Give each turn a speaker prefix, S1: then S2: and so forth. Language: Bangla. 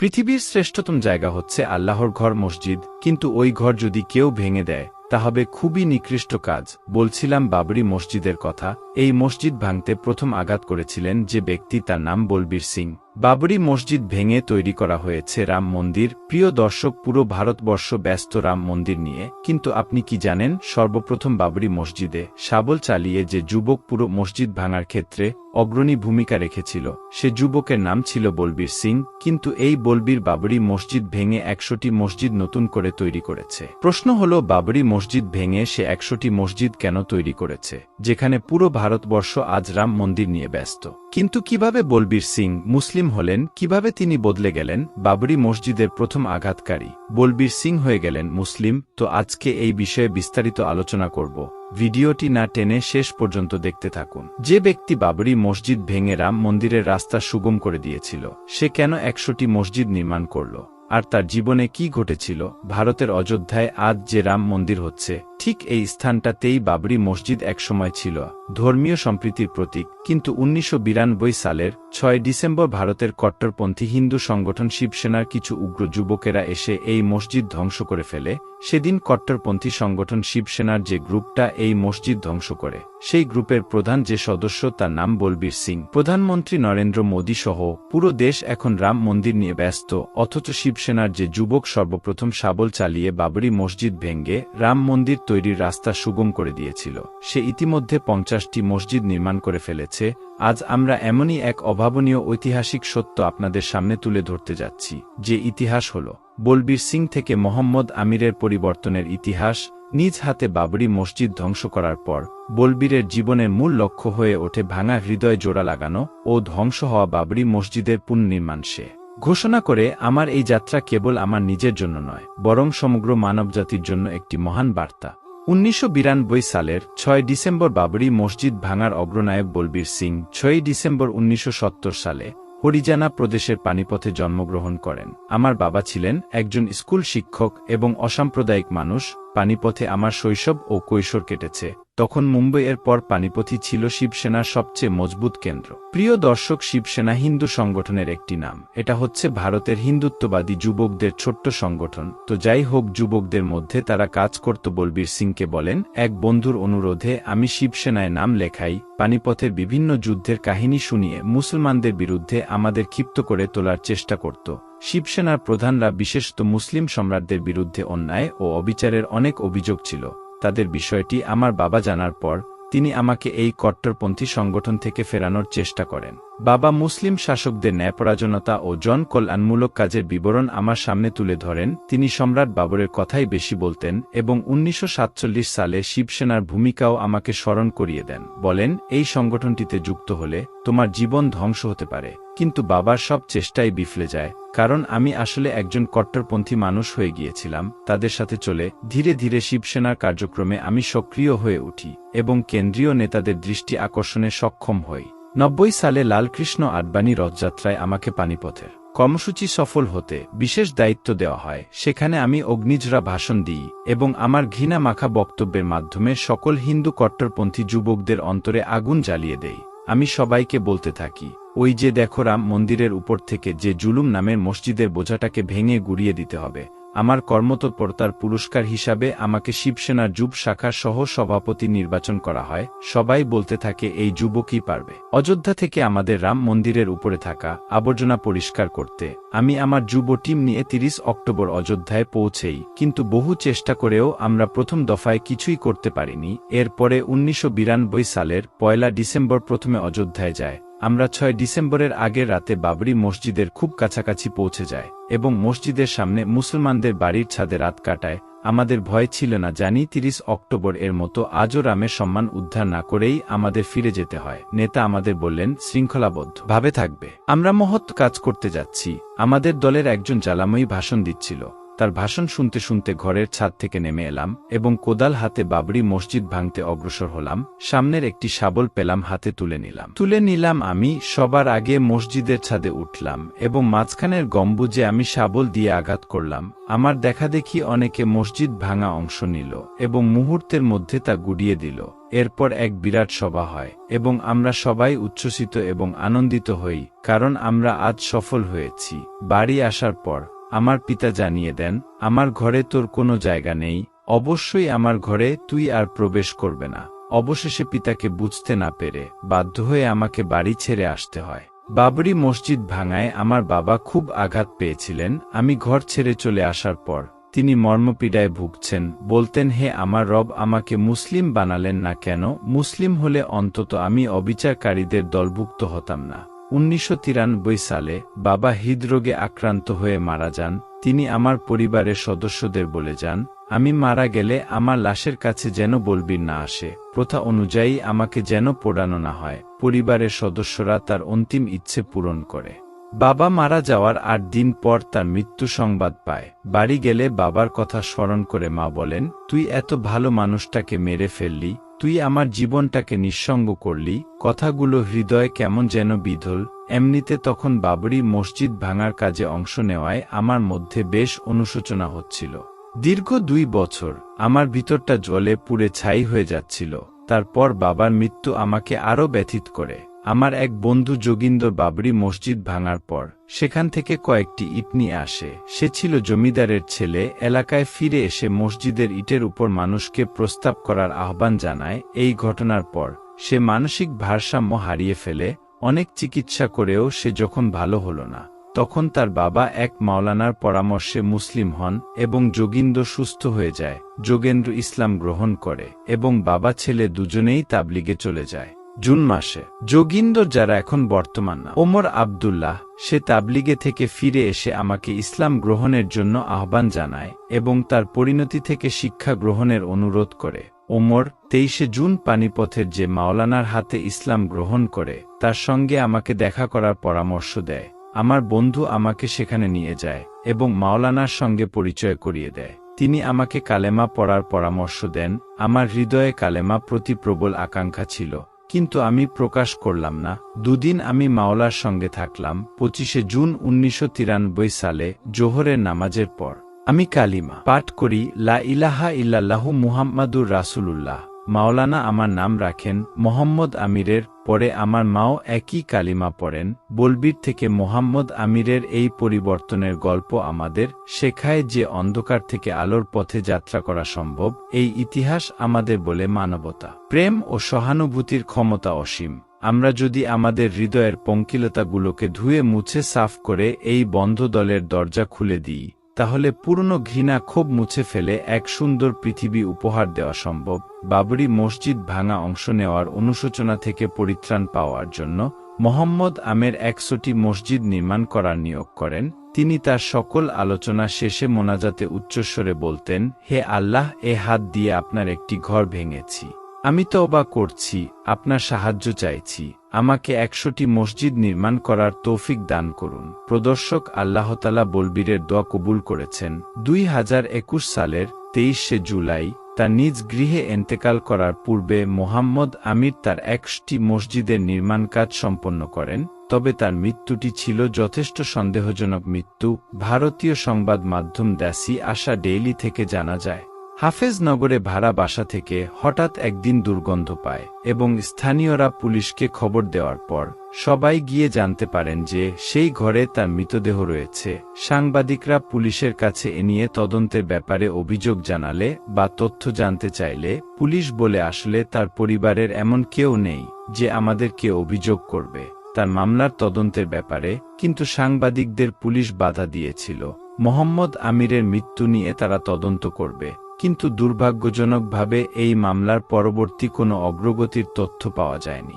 S1: পৃথিবীর শ্রেষ্ঠতম জায়গা হচ্ছে আল্লাহর ঘর মসজিদ, কিন্তু ওই ঘর যদি কেউ ভেঙে দেয়, তা হবে খুবই নিকৃষ্ট কাজ, বলছিলাম বাবরি মসজিদের কথা, এই মসজিদ ভাঙতে প্রথম আঘাত করেছিলেন যে ব্যক্তি তার নাম বলবীর সিং। বাবরি মসজিদ ভেঙে তৈরি করা হয়েছে রাম মন্দির। প্রিয় দর্শক, পুরো ভারতবর্ষ ব্যস্ত রাম মন্দির নিয়ে। কিন্তু আপনি কি জানেন, সর্বপ্রথম বাবরি মসজিদে সাবল চালিয়ে যে যুবক পুরো মসজিদ ভাঙার ক্ষেত্রে অগ্রণী ভূমিকা রেখেছিল, সে যুবকের নাম ছিল বলবীর সিং। কিন্তু এই বলবীর বাবরি মসজিদ ভেঙে একশোটি মসজিদ নতুন করে তৈরি করেছে। প্রশ্ন হল, বাবরি মসজিদ ভেঙে সে একশোটি মসজিদ কেন তৈরি করেছে, যেখানে পুরো ভারতবর্ষ আজ রাম মন্দির নিয়ে ব্যস্ত? কিন্তু কীভাবে বলবীর সিং মুসলিম হলেন, কীভাবে তিনি বদলে গেলেন? বাবরি মসজিদের প্রথম আঘাতকারী। বলবীর সিং হয়ে গেলেন মুসলিম, তো আজকে এই বিষয়ে বিস্তারিত আলোচনা করব। ভিডিওটি না টেনে শেষ পর্যন্ত দেখতে থাকুন। যে ব্যক্তি বাবরি মসজিদ ভেঙে রাম মন্দিরের রাস্তা সুগম করে দিয়েছিল, সে কেন একশোটি মসজিদ নির্মাণ করল? আর তার জীবনে কি ঘটেছিল? ভারতের অযোধ্যায় আজ যে রাম মন্দির হচ্ছে, ঠিক এই স্থানটাতেই বাবরি মসজিদ একসময় ছিল। ধর্মীয় সম্প্রীতির প্রতীক, কিন্তু উনিশশো বিরানব্বই সালের ছয় ডিসেম্বর ভারতের কট্টরপন্থী হিন্দু সংগঠন শিবসেনার কিছু উগ্র যুবকেরা এসে এই মসজিদ ধ্বংস করে ফেলে। সেদিন কট্টরপন্থী সংগঠন শিবসেনার যে গ্রুপটা এই মসজিদ ধ্বংস করে। সেই গ্রুপের প্রধান যে সদস্য তার নাম বলবীর সিং। প্রধানমন্ত্রী নরেন্দ্র মোদী সহ পুরো দেশ এখন রাম মন্দির নিয়ে ব্যস্ত, অথচ শিবসেনার যে যুবক সর্বপ্রথম সাবল চালিয়ে বাবরি মসজিদ ভেঙ্গে রাম মন্দির তৈরির রাস্তা সুগম করে দিয়েছিল। সে ইতিমধ্যে পঞ্চাশটি মসজিদ নির্মাণ করে ফেলেছে আজ আমরা এমনই এক অভাবনীয় ঐতিহাসিক সত্য আপনাদের সামনে তুলে ধরতে যাচ্ছি, যে ইতিহাস হল বলবীর সিং থেকে মোহাম্মদ আমিরের পরিবর্তনের ইতিহাস, নিজ হাতে বাবরি মসজিদ ধ্বংস করার পর বলবীরের জীবনের মূল লক্ষ্য হয়ে ওঠে ভাঙা হৃদয় জোড়া লাগানো ও ধ্বংস হওয়া বাবরি মসজিদের পুনর্নির্মাণ সে। ঘোষণা করে, আমার এই যাত্রা কেবল আমার নিজের জন্য নয়, বরং সমগ্র মানবজাতির জন্য একটি মহান বার্তা। উনিশশো বিরানব্বই সালের ছয় ডিসেম্বর বাবরি মসজিদ ভাঙার অগ্রনায়ক বলবীর সিং ছয়ই ডিসেম্বর উনিশশো সত্তর সালে হরিজানা প্রদেশের পানিপথে জন্মগ্রহণ করেন। আমার বাবা ছিলেন একজন স্কুল শিক্ষক এবং অসাম্প্রদায়িক মানুষ, পানিপথে আমার শৈশব ও কৈশোর কেটেছে। তখন মুম্বইয়ের পর পানিপথি ছিল শিবসেনার সবচেয়ে মজবুত কেন্দ্র। প্রিয় দর্শক, শিবসেনা হিন্দু সংগঠনের একটি নাম। এটা হচ্ছে ভারতের হিন্দুত্ববাদী যুবকদের ছোট্ট সংগঠন। তো যাই হোক, যুবকদের মধ্যে তারা কাজ করত বলবীর সিংকে বলেন, এক বন্ধুর অনুরোধে আমি শিবসেনায় নাম লেখাই, পানিপথের বিভিন্ন যুদ্ধের কাহিনী শুনিয়ে মুসলমানদের বিরুদ্ধে আমাদের ক্ষিপ্ত করে তোলার চেষ্টা করত। শিবসেনার প্রধানরা বিশেষত মুসলিম সম্রাটদের বিরুদ্ধে অন্যায় ও অবিচারের অনেক অভিযোগ ছিল। তাদের বিষয়টি আমার বাবা জানার পর, তিনি আমাকে এই কট্টরপন্থী সংগঠন থেকে ফেরানোর চেষ্টা করেন। বাবা মুসলিম শাসকদের ন্যায়পরাজনতা ও জন কল্যাণমূলক কাজের বিবরণ আমার সামনে তুলে ধরেন। তিনি সম্রাট বাবরের কথাই বেশি বলতেন এবং উনিশশো সাতচল্লিশ সালে শিবসেনার ভূমিকাও আমাকে স্মরণ করিয়ে দেন। বলেন, এই সংগঠনটিতে যুক্ত হলে তোমার জীবন ধ্বংস হতে পারে। কিন্তু বাবার সব চেষ্টাই বিফলে যায়, কারণ আমি আসলে একজন কট্টরপন্থী মানুষ হয়ে গিয়েছিলাম। তাদের সাথে চলে ধীরে ধীরে শিবসেনার কার্যক্রমে আমি সক্রিয় হয়ে উঠি এবং কেন্দ্রীয় নেতাদের দৃষ্টি আকর্ষণে সক্ষম হই। নব্বই সালে লালকৃষ্ণ আডবাণী রথযাত্রায় আমাকে পানিপথের কর্মসূচি সফল হতে বিশেষ দায়িত্ব দেওয়া হয়। সেখানে আমি অগ্নিজরা ভাষণ দিই এবং আমার ঘৃণা মাখা বক্তব্যের মাধ্যমে সকল হিন্দু কট্টরপন্থী যুবকদের অন্তরে আগুন জ্বালিয়ে দেই। আমি সবাইকে বলতে থাকি, ওই যে দেখো রাম মন্দিরের উপর থেকে যে জুলুম নামের মসজিদের বোঝাটাকে ভেঙে গুড়িয়ে দিতে হবে। আমার কর্মতৎপরতার পুরস্কার হিসাবে আমাকে শিবসেনার যুব শাখার সহ সভাপতি নির্বাচন করা হয়। সবাই বলতে থাকে, এই যুবকই পারবে? অযোধ্যা থেকে আমাদের রাম মন্দিরের উপরে থাকা আবর্জনা পরিষ্কার করতে আমি আমার যুব টিম নিয়ে তিরিশ অক্টোবর অযোধ্যায় পৌঁছেই, কিন্তু বহু চেষ্টা করেও আমরা প্রথম দফায় কিছুই করতে পারিনি। এরপরে উনিশশো বিরানব্বই সালের পয়লা ডিসেম্বর প্রথমে অযোধ্যায় যায়। আমরা ছয় ডিসেম্বরের আগের রাতে বাবরি মসজিদের খুব কাছাকাছি পৌঁছে যায় এবং মসজিদের সামনে মুসলমানদের বাড়ির ছাদে রাত কাটায়। আমাদের ভয় ছিল না জানি তিরিশ অক্টোবর এর মতো আজও রামের সম্মান উদ্ধার না করেই আমাদের ফিরে যেতে হয়। নেতা আমাদের বললেন, শৃঙ্খলাবদ্ধ। ভাবে থাকবে। আমরা মহৎ কাজ করতে যাচ্ছি। আমাদের দলের একজন জ্বালাময়ী ভাষণ দিচ্ছিল। তার ভাষণ শুনতে শুনতে ঘরের ছাদ থেকে নেমে এলাম এবং কোদাল হাতে বাবরি মসজিদ ভাঙতে অগ্রসর হলাম, সামনের একটি শাবল পেলাম হাতে তুলে নিলাম। তুলে নিলাম আমি, সবার আগে মসজিদের ছাদে উঠলাম এবং মাঝখানের গম্বুজে আমি শাবল দিয়ে আঘাত করলাম। আমার দেখা দেখি অনেকে মসজিদ ভাঙা অংশ নিল এবং মুহূর্তের মধ্যে তা গুড়িয়ে দিল। এরপর এক বিরাট সভা হয় এবং আমরা সবাই উচ্ছ্বসিত এবং আনন্দিত হই, কারণ আমরা আজ সফল হয়েছি। বাড়ি আসার পর আমার পিতা জানিয়ে দেন, আমার ঘরে তোর কোনো জায়গা নেই, অবশ্যই আমার ঘরে তুই আর প্রবেশ করবে না। অবশেষে পিতাকে বুঝতে না পেরে বাধ্য হয়ে আমাকে বাড়ি ছেড়ে আসতে হয়। বাবরি মসজিদ ভাঙায় আমার বাবা খুব আঘাত পেয়েছিলেন, আমি ঘর ছেড়ে চলে আসার পর তিনি মর্মপীড়ায় ভুগছেন, বলতেন, হে আমার রব, আমাকে মুসলিম বানালেন না কেন? মুসলিম হলে অন্তত আমি অবিচারকারীদের দলভুক্ত হতাম না। উনিশশো তিরানব্বই সালে বাবা হৃদরোগে আক্রান্ত হয়ে মারা যান, তিনি আমার পরিবারের সদস্যদের বলে যান, আমি মারা গেলে আমার লাশের কাছে যেন বলবির না আসে, প্রথা অনুযায়ী আমাকে যেন পোড়ানো না হয়। পরিবারের সদস্যরা তার অন্তিম ইচ্ছে পূরণ করে। বাবা মারা যাওয়ার আট দিন পর তার মৃত্যু সংবাদ পায়। বাড়ি গেলে বাবার কথা স্মরণ করে মা বলেন, তুই এত ভালো মানুষটাকে মেরে ফেললি, তুই আমার জীবনটাকে নিঃসঙ্গ করলি, কথাগুলো হৃদয়ে কেমন যেন বিধল, এমনিতে তখন বাবরি মসজিদ ভাঙার কাজে অংশ নেওয়ায় আমার মধ্যে বেশ অনুশোচনা হচ্ছিল। দীর্ঘ দুই বছর আমার ভিতরটা জলে পুড়ে ছাই হয়ে যাচ্ছিল, তারপর বাবার মৃত্যু আমাকে আরও ব্যথিত করে। আমার এক বন্ধু যোগিন্দর বাবরি মসজিদ ভাঙার পর, সেখান থেকে কয়েকটি ইট নিয়ে আসে। সে ছিল জমিদারের ছেলে, এলাকায় ফিরে এসে মসজিদের ইটের উপর মানুষকে প্রস্তাব করার আহ্বান জানায়। এই ঘটনার পর, সে মানসিক ভারসাম্য হারিয়ে ফেলে, অনেক চিকিৎসা করেও সে যখন ভালো হল না, তখন তার বাবা এক মাওলানার পরামর্শে মুসলিম হন এবং যোগিন্দ্র সুস্থ হয়ে যায়। যোগেন্দ্র ইসলাম গ্রহণ করে এবং বাবা ছেলে দুজনেই তাবলিগে চলে যায়। জুন মাসে। যোগিন্দর যারা এখন বর্তমান ওমর আবদুল্লাহ, সে তাবলিগে থেকে ফিরে এসে আমাকে ইসলাম গ্রহণের জন্য আহ্বান জানায় এবং তার পরিণতি থেকে শিক্ষা গ্রহণের অনুরোধ করে। ওমর তেইশে জুন পানিপথের যে মাওলানার হাতে ইসলাম গ্রহণ করে, তার সঙ্গে আমাকে দেখা করার পরামর্শ দেয়। আমার বন্ধু আমাকে সেখানে নিয়ে যায় এবং মাওলানার সঙ্গে পরিচয় করিয়ে দেয়। তিনি আমাকে কালেমা পড়ার পরামর্শ দেন। আমার হৃদয়ে কালেমা প্রতি প্রবল আকাঙ্ক্ষা ছিল। কিন্তু আমি প্রকাশ করলাম না। দুদিন আমি মাওলার সঙ্গে থাকলাম, পঁচিশে জুন উনিশশো তিরানব্বই সালে, জোহরের নামাজের পর। আমি কালিমা পাঠ করি, লা ইলাহা ইল্লাল্লাহু মুহাম্মাদুর রাসুলুল্লাহ। মাওলানা আমার নাম রাখেন, মোহাম্মদ আমিরের, পরে আমার মাও একই কালিমা পড়েন, বলবির থেকে মোহাম্মদ আমিরের এই পরিবর্তনের গল্প আমাদের শেখায় যে অন্ধকার থেকে আলোর পথে যাত্রা করা সম্ভব, এই ইতিহাস আমাদের বলে মানবতা। প্রেম ও সহানুভূতির ক্ষমতা অসীম। আমরা যদি আমাদের হৃদয়ের পঙ্কিলতাগুলোকে ধুয়ে মুছে সাফ করে এই বন্ধ দলের দরজা খুলে দিই তাহলে পুরনো ঘৃণা ক্ষোভ মুছে ফেলে এক সুন্দর পৃথিবী উপহার দেওয়া সম্ভব। বাবরি মসজিদ ভাঙা অংশ নেওয়ার অনুশোচনা থেকে পরিত্রাণ পাওয়ার জন্য মোহাম্মদ আমের একশোটি মসজিদ নির্মাণ করার নিয়োগ করেন। তিনি তার সকল আলোচনা শেষে মোনাজাতে উচ্চস্বরে বলতেন, হে আল্লাহ, এ হাত দিয়ে আপনার একটি ঘর ভেঙেছি। আমি তো অবাক করছি, আপনার সাহায্য চাইছি। আমাকে একশোটি মসজিদ নির্মাণ করার তৌফিক দান করুন। প্রদর্শক আল্লাহতালা বলবীরের দোয়া কবুল করেছেন। দুই হাজার একুশ সালের তেইশে জুলাই তার নিজ গৃহে এন্তেকাল করার পূর্বে মোহাম্মদ আমির তার একশটি মসজিদের নির্মাণ কাজ সম্পন্ন করেন, তবে তার মৃত্যুটি ছিল যথেষ্ট সন্দেহজনক মৃত্যু, ভারতীয় সংবাদ মাধ্যম দ্যাসি আশা ডেইলি থেকে জানা যায়। হাফেজনগরে ভাড়া বাসা থেকে হঠাৎ একদিন দুর্গন্ধ পায় এবং স্থানীয়রা পুলিশকে খবর দেওয়ার পর সবাই গিয়ে জানতে পারেন যে সেই ঘরে তার মৃতদেহ রয়েছে। সাংবাদিকরা পুলিশের কাছে এ নিয়ে তদন্তের ব্যাপারে অভিযোগ জানালে বা তথ্য জানতে চাইলে পুলিশ বলে আসলে তার পরিবারের এমন কেউ নেই যে আমাদেরকে অভিযোগ করবে। তার মামলার তদন্তের ব্যাপারে কিন্তু সাংবাদিকদের পুলিশ বাধা দিয়েছিল। মোহাম্মদ আমিরের মৃত্যু নিয়ে তারা তদন্ত করবে। কিন্তু দুর্ভাগ্যজনকভাবে এই মামলার পরবর্তী কোনো অগ্রগতির তথ্য পাওয়া যায়নি।